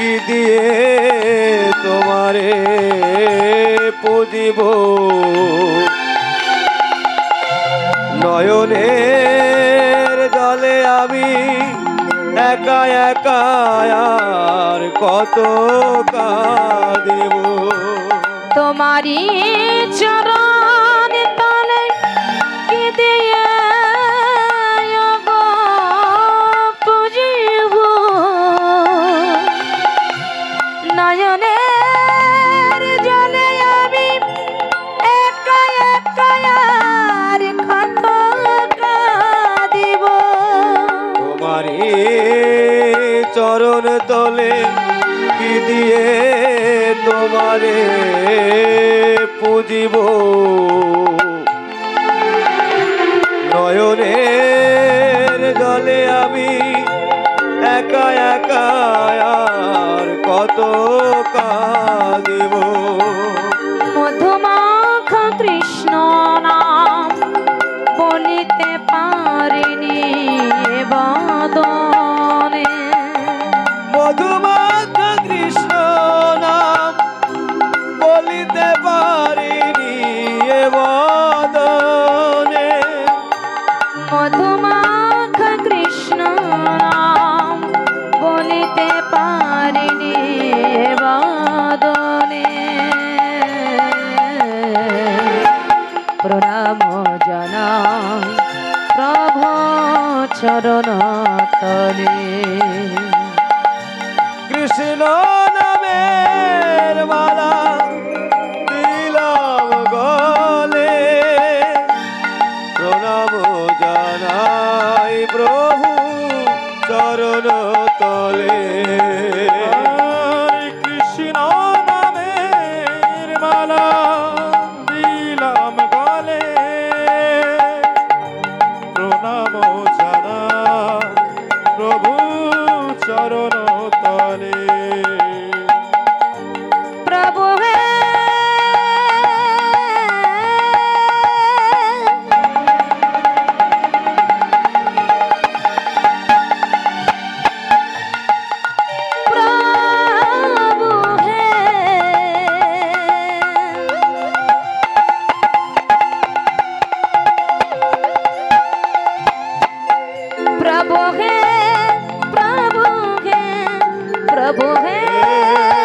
কি দিয়ে তোমারে পুজিব। নয়নের জলে আমি একা একা কত কাঁদিব। তোমারই চরণ চরণ তলে কি দিয়ে তোমারে পুজিব? নয়নের জলে আমি একা একা আর কত কাঁদিব? মধুমাখ কৃষ্ণ নাম বলিতে পারিনি বদনে। মধুমাখ কৃষ্ণ নাম বলিতে কৃষ্ণ নাম পারিনি বদনে। প্রণাম চরণ তলে কৃষ্ণ নামের মালা দিলাম গলে। প্রণাম জানাই প্রভু চরণ তলে। কৃষ্ণ নামের মালা है प्रभु है प्रभु है।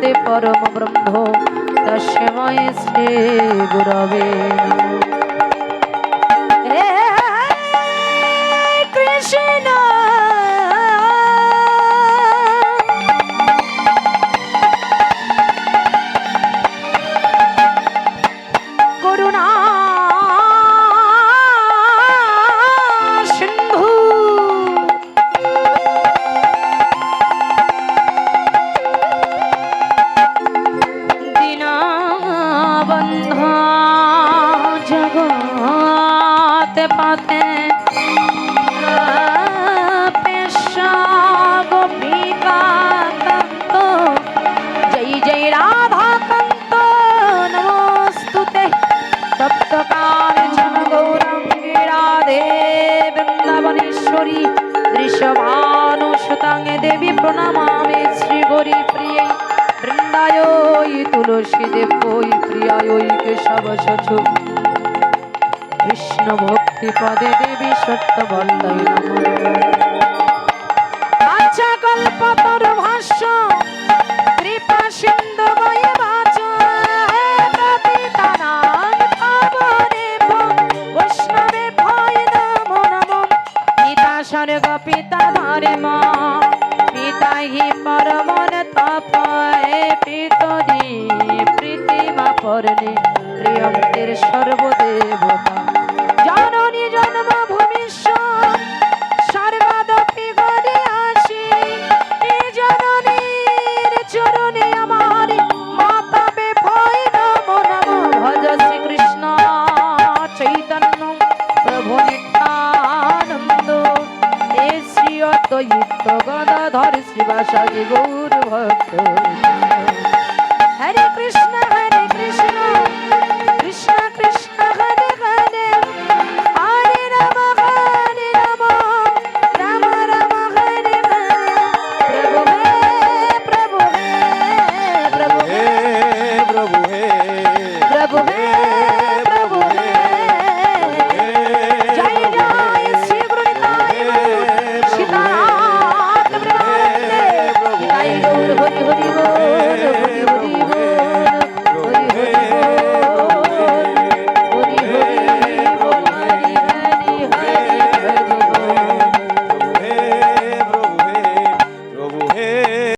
ते परमब्रह्मो तस्मै श्रीगुरवे দেবী প্রণমামি শ্রী গৌরী প্রিয়ে বৃন্দায় তুলসী দেব ওই প্রিয়ায় কেশব সচু কৃষ্ণ ভক্তি পদে দেবী সত্য নম। আচ্ছা কল্পতর ভাষ্য, কৃপা সিন্ধু বয়ে বাচ বৈষ্ণবে ভয় নমো নমো। পিতা পিতা ধরে মা পিতা হি পরমন তপয়ে পিতরি প্রীতিমা পরনে প্রিয়ন্তের সর্বদেবতা। গদাধর শিবাসাদি গৌর ভক্ত যাব। হে